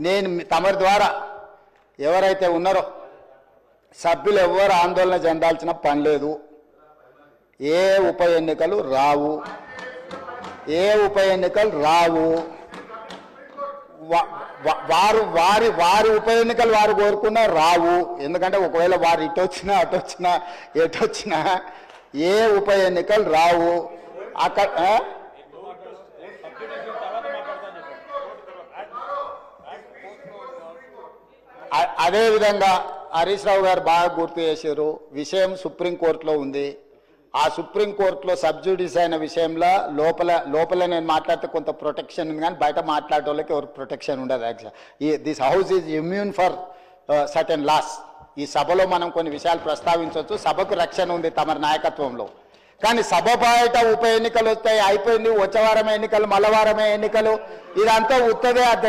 నేను తమరి ద్వారా ఎవరైతే ఉన్నారో సభ్యులు ఎవరు ఆందోళన చెందాల్సిన పని లేదు. ఏ ఉప ఎన్నికలు రావు. ఏ ఉప ఎన్నికలు రావు. వారు వారి వారి ఉప ఎన్నికలు వారు కోరుకున్నా రావు. ఎందుకంటే ఒకవేళ వారు ఇటు వచ్చినా అటు వచ్చినా ఎటు వచ్చినా ఏ ఉప ఎన్నికలు రావు. అక్కడ ఆ? అ- అదేవిధంగా హరీష్ రావు గారు బాగా గుర్తు చేశారు. విషయం సుప్రీంకోర్టులో ఉంది. ఆ సుప్రీంకోర్టులో సబ్జుడిస్ అయిన విషయంలో లోపల లోపల నేను మాట్లాడితే కొంత ప్రొటెక్షన్ ఉంది కానీ బయట మాట్లాడే వాళ్ళకి ఎవరు ప్రొటెక్షన్ ఉండదు యాక్చువల్ ఈ this house is immune for certain laws. ఈ సభలో మనం కొన్ని విషయాలు ప్రస్తావించవచ్చు. సభకు రక్షణ ఉంది తమ నాయకత్వంలో. కానీ సభ బయట ఉప ఎన్నికలు వస్తాయి అయిపోయింది. వచ్చే వారమే ఎన్నికలు మలవారమే ఎన్నికలు. ఇదంతా ఉత్తదే అధ్యక్ష